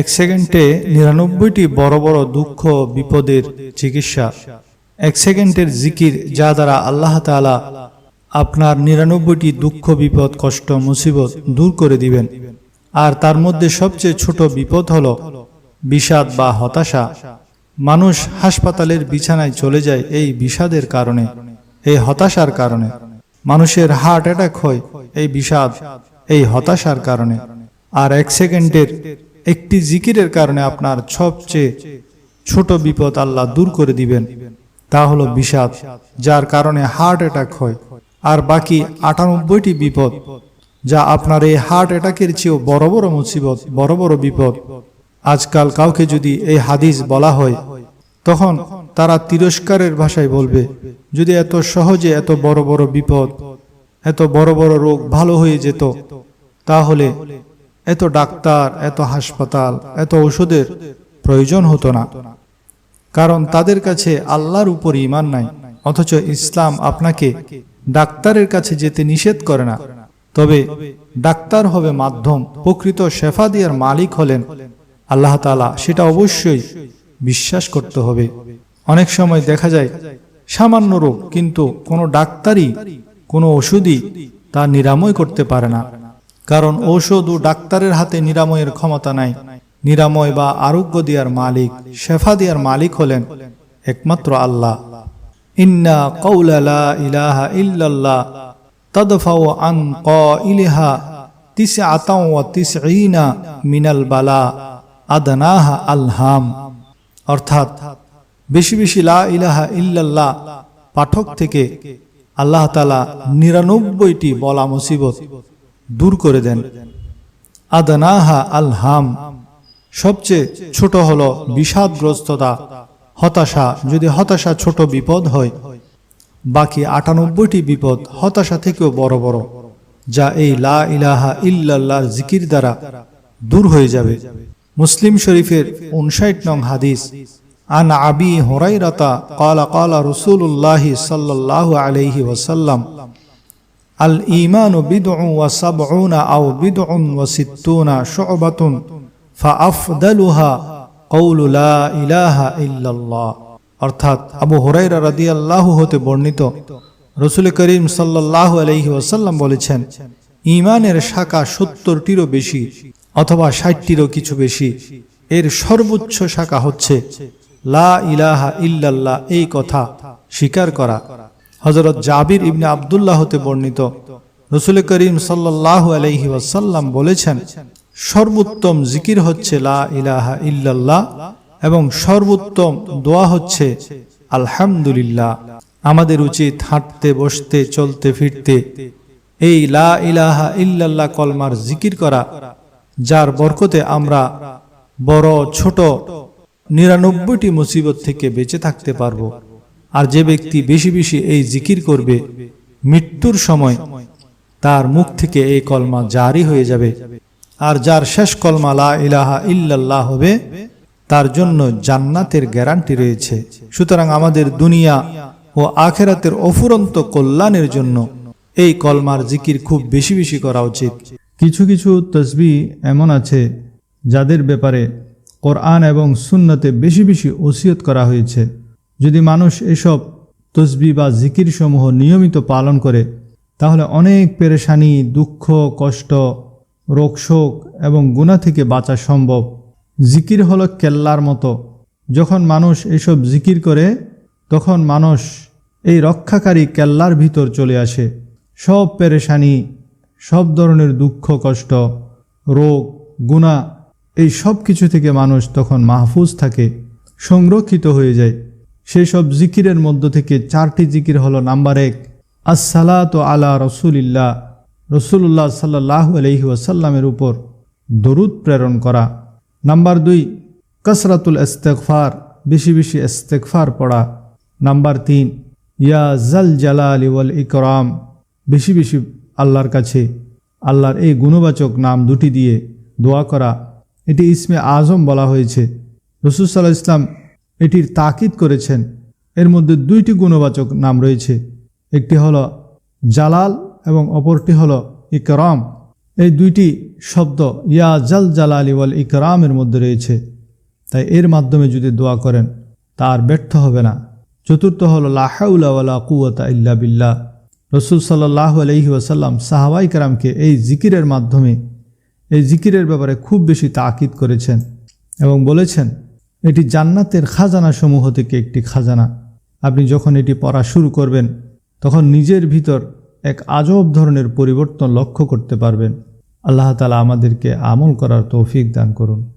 এক সেকেন্ডে নিরানব্বইটি বড় বড় দুঃখ, বিপদের চিকিৎসা। এক সেকেন্ডের জিকির যা দ্বারা আল্লাহ তাআলা আপনার নিরানব্বইটি দুঃখ, বিপদ, কষ্ট, মুসিবত দূর করে দিবেন। আর তার মধ্যে সবচেয়ে ছোট বিপদ হল বিষাদ বা হতাশা। মানুষ হাসপাতালের বিছানায় চলে যায় এই বিষাদের কারণে, এই হতাশার কারণে। মানুষের হার্ট অ্যাটাক হয় এই বিষাদ, এই হতাশার কারণে। আর এক সেকেন্ডের একটি জিকিরের কারণে আপনার সবচেয়ে ছোট বিপদ আল্লাহ দূর করে দিবেন। তা হলো বিষাদ, যার কারণে হার্ট অ্যাটাক হয়। আর বাকি আটানব্বইটি বিপদ, যা আপনার এই হার্ট অ্যাটাকের চেয়েও বড় বড় মুসিবত, বড় বড় বিপদ। আজকাল কাউকে যদি এই হাদিস বলা হয়, তখন তারা তিরস্কারের ভাষায় বলবে, যদি এত সহজে এত বড় বড় বিপদ, এত বড় বড় রোগ ভালো হয়ে যেত, তাহলে এত ডাক্তার, এত হাসপাতাল, এত ওষুধের প্রয়োজন হতো না। কারণ তাদের কাছে আল্লাহর উপর ইমান নাই। অথচ ইসলাম আপনাকে ডাক্তারের কাছে যেতে নিষেধ করে না। তবে ডাক্তার হবে মাধ্যম, প্রকৃত শেফা দিয়ার মালিক হলেন আল্লাহ তালা সেটা অবশ্যই বিশ্বাস করতে হবে। অনেক সময় দেখা যায়, সামান্য রোগ, কিন্তু কোনো ডাক্তারই কোনো ওষুধই তা নিরাময় করতে পারে না। কারণ ঔষধ ও ডাক্তারের হাতে নিরাময়ের ক্ষমতা নাই। নিরাময় বা আরোগ্য দেওয়ার মালিক, শেফা দেওয়ার মালিক হলেন একমাত্র আল্লাহ। ইন্না কৌলা ইলাহা ইল্লাল্লাহ তদফাও আন ক ইলিহা তিস আতাও তিস মিনাল বালা আদনাহা আলহাম অর্থাৎ বেশি বেশি লা ইলাহা ইল্লাল্লাহ পাঠক থেকে আল্লাহ তালা নিরানব্বইটি বলা মুসিবত দূর করে দেন। আদনাহা আলহাম, সবচেয়ে ছোট হল বিষাদগ্রস্ততা, হতাশা। যদি হতাশা ছোট বিপদ হয়, বাকি আটানব্বইটি বিপদ হতাশা থেকেও বড় বড়, যা এই লা ইলাহা ইল্লাল্লাহর জিকির দ্বারা দূর হয়ে যাবে। মুসলিম শরীফের উনষাট নং হাদিস, আন আবি হরাইরাতা কালা কালা রসুল্লাহ সাল্লাহ আলহি ওয়াসাল্লাম আল ইমানু সাবউনা আও বিদউ ওয়া সিত্তুনা শু'বাতুন, ফাআফদালুহা কওলু লা ইলাহা ইল্লাল্লাহ। অর্থাৎ আবু হুরায়রা রাদিয়াল্লাহু হতে বর্ণিত, রসুল করিম সাল্লাল্লাহু আলাইহি ওয়াসাল্লাম বলেছেন ইমানের শাখা সত্তরটিরও বেশি অথবা ষাটটিরও কিছু বেশি। এর সর্বোচ্চ শাখা হচ্ছে, লা ইলাহা ইল্লাল্লাহ, এই কথা স্বীকার করা। হজরত জাবির ইবনে আবদুল্লাহ হতে বর্ণিত। রসুল করিম সাল্লাহ আলহি ওয়াসাল্লাম বলেছেন, সর্বোত্তম জিকির হচ্ছে লা ইলাহা ইল্লাল্লাহ এবং সর্বোত্তম দোয়া হচ্ছে আলহামদুলিল্লাহ। আমাদের উচিত হাঁটতে, বসতে, চলতে, ফিরতে এই লা ইলাহা ইল্লাল্লাহ কলমার জিকির করা, যার বরকতে আমরা বড়, ছোট, নিরানব্বইটি মুসিবত থেকে বেঁচে থাকতে পারব। আর যে ব্যক্তি বেশি বেশি এই জিকির করবে, মৃত্যুর সময় তার মুখ থেকে এই কলমা জারি হয়ে যাবে। আর যার শেষ কলমা লা ইলাহা ইল্লাল্লাহ হবে, তার জন্য জান্নাতের গ্যারান্টি রয়েছে। সুতরাং আমাদের দুনিয়া ও আখেরাতের অফুরন্ত কল্যাণের জন্য এই কলমার জিকির খুব বেশি বেশি করা উচিত। কিছু কিছু তসবি এমন আছে যাদের ব্যাপারে কোরআন এবং সুন্নতে বেশি বেশি ওসিয়ত করা হয়েছে। যদি মানুষ এসব তসবি বা জিকির সমূহ নিয়মিত পালন করে, তাহলে অনেক পেরেশানি, দুঃখ, কষ্ট, রোগশোক এবং গুণা থেকে বাঁচা সম্ভব। জিকির হলো কেল্লার মতো। যখন মানুষ এসব জিকির করে, তখন মানুষ এই রক্ষাকারী কেল্লার ভিতর চলে আসে। সব পেরেশানি, সব ধরনের দুঃখ, কষ্ট, রোগ গুণা এই সব কিছু থেকে মানুষ তখন মাহফুজ থাকে, সংরক্ষিত হয়ে যায়। সেই সব জিকিরের মধ্য থেকে চারটি জিকির হলো নাম্বার এক, আসসালাত আলা রসুলিল্লাহ রসুল্লাহ সাল্লাহ আলহি ওয়াসাল্লামের উপর দরুদ প্রেরণ করা। নাম্বার দুই, কসরাতুল ইস্তেকফার বেশি বেশি ইস্তেকফার পড়া। নাম্বার তিন, ইয়া জাল জালাল ওয়াল ইকরাম, বেশি বেশি আল্লাহর কাছে, আল্লাহর এই গুণবাচক নাম দুটি দিয়ে দোয়া করা। এটি ইসমে আজম বলা হয়েছে। রসুল সাল্লাহ ইসলাম এটির তাকিদ করেছেন। এর মধ্যে দুইটি গুণবাচক নাম রয়েছে। একটি হল জালাল এবং অপরটি হল ইকরাম। এই দুইটি শব্দ ইয়া জাল জালালি ওয়াল ইকরামের মধ্যে রয়েছে। তাই এর মাধ্যমে যদি দোয়া করেন তার ব্যর্থ হবে না। চতুর্থ হল লাহাউলা কুয়াতা ইল্লা বিল্লাহ। রসুল সাল্লাহ আলহি ওয়াসাল্লাম সাহাবাই কারামকে এই জিকিরের মাধ্যমে, এই জিকিরের ব্যাপারে খুব বেশি তাকিদ করেছেন এবং বলেছেন এটি জান্নাতের খাজানা সমূহ থেকে একটি খাজানা। আপনি যখন এটি পড়া শুরু করবেন, তখন নিজের ভিতর এক আজব ধরনের পরিবর্তন লক্ষ্য করতে পারবেন। আল্লাহ তালা আমাদেরকে আমল করার তৌফিক দান করুন।